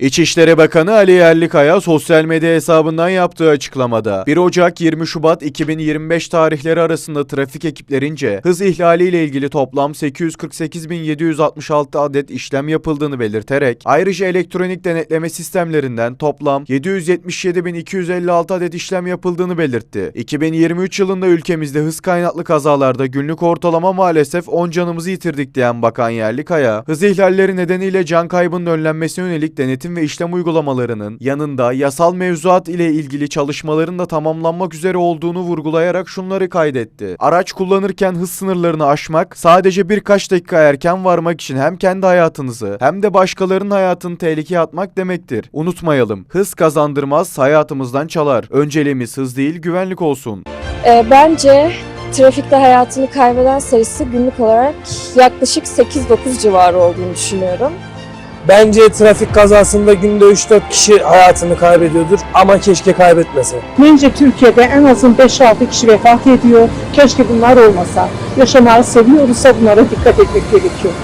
İçişleri Bakanı Ali Yerlikaya sosyal medya hesabından yaptığı açıklamada 1 Ocak 20 Şubat 2025 tarihleri arasında trafik ekiplerince hız ihlaliyle ilgili toplam 848.766 adet işlem yapıldığını belirterek ayrıca elektronik denetleme sistemlerinden toplam 777.256 adet işlem yapıldığını belirtti. 2023 yılında ülkemizde hız kaynaklı kazalarda günlük ortalama maalesef 10 canımızı yitirdik diyen Bakan Yerlikaya, hız ihlalleri nedeniyle can kaybının önlenmesine yönelik denetim ve işlem uygulamalarının yanında yasal mevzuat ile ilgili çalışmaların da tamamlanmak üzere olduğunu vurgulayarak şunları kaydetti. Araç kullanırken hız sınırlarını aşmak sadece birkaç dakika erken varmak için hem kendi hayatınızı hem de başkalarının hayatını tehlikeye atmak demektir. Unutmayalım, hız kazandırmaz, hayatımızdan çalar. Önceliğimiz hız değil, güvenlik olsun. Ee, bence trafikte hayatını kaybeden sayısı günlük olarak yaklaşık 8-9 civarı olduğunu düşünüyorum. Bence trafik kazasında günde 3-4 kişi hayatını kaybediyordur ama keşke kaybetmese. Bence Türkiye'de en azın 5-6 kişi vefat ediyor. Keşke bunlar olmasa. Yaşamayı seviyoruzsa bunlara dikkat etmek gerekiyor.